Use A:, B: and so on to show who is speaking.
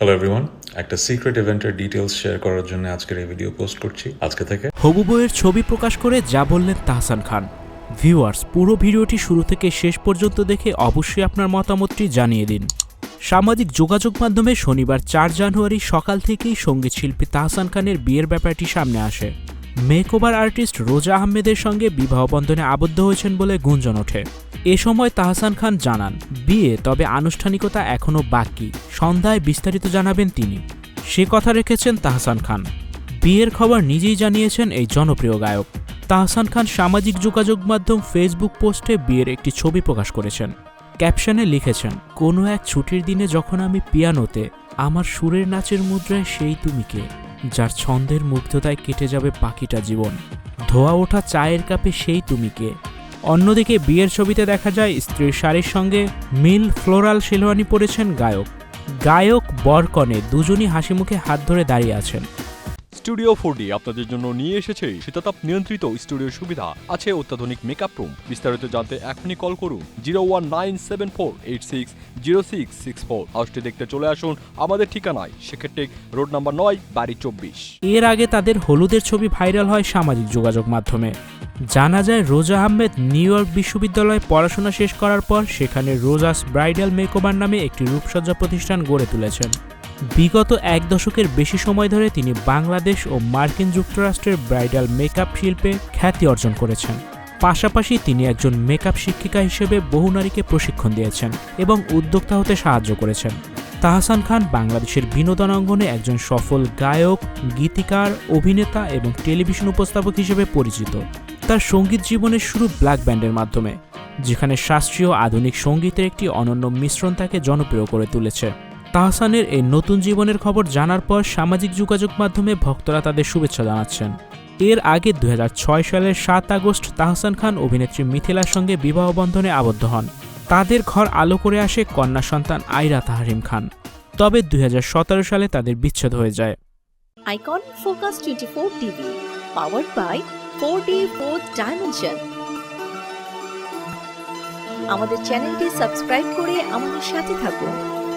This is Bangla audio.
A: হ্যালো এভরিওয়ান একটা সিক্রেট ইভেন্টের ডিটেলস শেয়ার করার জন্য আজকের এই ভিডিও পোস্ট করছি। আজকে থেকে
B: হবু বইয়ের ছবি প্রকাশ করে যা বললেন তাহসান খান। ভিউয়ার্স পুরো ভিডিওটি শুরু থেকে শেষ পর্যন্ত দেখে অবশ্যই আপনার মতামতটি জানিয়ে দিন। সামাজিক যোগাযোগ মাধ্যমে শনিবার চার জানুয়ারি সকাল থেকেই সংগীত শিল্পী তাহসান খানের বিয়ের ব্যাপারটি সামনে আসে। মেকওভার আর্টিস্ট রোজা আহমেদের সঙ্গে বিবাহ বন্ধনে আবদ্ধ হয়েছেন বলে গুঞ্জন ওঠে। এ সময় তাহসান খান জানান, বিয়ে, তবে আনুষ্ঠানিকতা এখনও বাকি। সন্ধ্যায় বিস্তারিত জানাবেন তিনি। সে কথা রেখেছেন তাহসান খান। বিয়ের খবর নিজেই জানিয়েছেন এই জনপ্রিয় গায়ক। তাহসান খান সামাজিক যোগাযোগ মাধ্যম ফেসবুক পোস্টে বিয়ের একটি ছবি প্রকাশ করেছেন। ক্যাপশনে লিখেছেন, কোনো এক ছুটির দিনে যখন আমি পিয়ানোতে, আমার সুরের নাচের মুদ্রায় সেই তুমিকে যার ছন্দের মুগ্ধতায় কেটে যাবে পাখিটা জীবন। ধোয়া ওঠা চায়ের কাপে সেই তুমিকে অন্যদিকে বিয়ের ছবিতে দেখা যায় স্ত্রীর শাড়ির সঙ্গে মিল ফ্লোরাল শেলওয়ানি পরেছেন গায়ক। গায়ক বরকনে দুজনই হাসি মুখে হাত ধরে দাঁড়িয়ে আছেন।
C: স্টুডিও ফোর আপনাদের জন্য নিয়ে এসেছে শীতাতাপ নিয়ন্ত্রিত স্টুডিও সুবিধা। আছে অত্যাধুনিক মেকআপ রুম বিস্তারিত জানতে এখনই কল করুন zero one nine seven four eight six zero six six four হাউসটি দেখতে চলে আসুন আমাদের ঠিকানায়, সেক্ষেত্রে রোড নাম্বার নয়, বাড়ি চব্বিশ।
B: এর আগে তাদের হলুদের ছবি ভাইরাল হয় সামাজিক যোগাযোগ মাধ্যমে। জানা যায়, রোজা আহমেদ নিউ ইয়র্ক বিশ্ববিদ্যালয়ে পড়াশোনা শেষ করার পর সেখানে রোজাস ব্রাইডাল মেকওভার নামে একটি রূপসজ্জা প্রতিষ্ঠান গড়ে তুলেছেন। বিগত এক দশকের বেশি সময় ধরে তিনি বাংলাদেশ ও মার্কিন যুক্তরাষ্ট্রের ব্রাইডাল মেকআপ শিল্পে খ্যাতি অর্জন করেছেন। পাশাপাশি তিনি একজন মেকআপ শিক্ষিকা হিসেবে বহু নারীকে প্রশিক্ষণ দিয়েছেন এবং উদ্যোক্তা হতে সাহায্য করেছেন। তাহসান খান বাংলাদেশের বিনোদন অঙ্গনে একজন সফল গায়ক, গীতিকার, অভিনেতা এবং টেলিভিশন উপস্থাপক হিসেবে পরিচিত। তার সংগীত জীবনের শুরু ব্ল্যাক ব্যান্ডের মাধ্যমে, যেখানে শাস্ত্রীয় আধুনিক সঙ্গীতের একটি অনন্য মিশ্রণ তাকে জনপ্রিয় করে তুলেছে। তাহসানের এই নতুন জীবনের খবর জানার পর সামাজিক যোগাযোগ মাধ্যমে ভক্তরা তাদের শুভেচ্ছা জানাচ্ছেন। এর আগে দুই হাজার ছয় সালের সাত আগস্ট তাহসান খান অভিনেত্রী মিথিলার সঙ্গে বিবাহ বন্ধনে আবদ্ধ হন। তাদের ঘর আলো করে আসে কন্যা সন্তান আইরা তাহারিম খান। তবে দুই হাজার সতেরো সালে তাদের বিচ্ছেদ হয়ে যায়।
D: Icon Focus 24 TV, powered by 4D 4th Dimension. আমাদের চ্যানেলটি সাবস্ক্রাইব করে আমাদের সাথে থাকুন।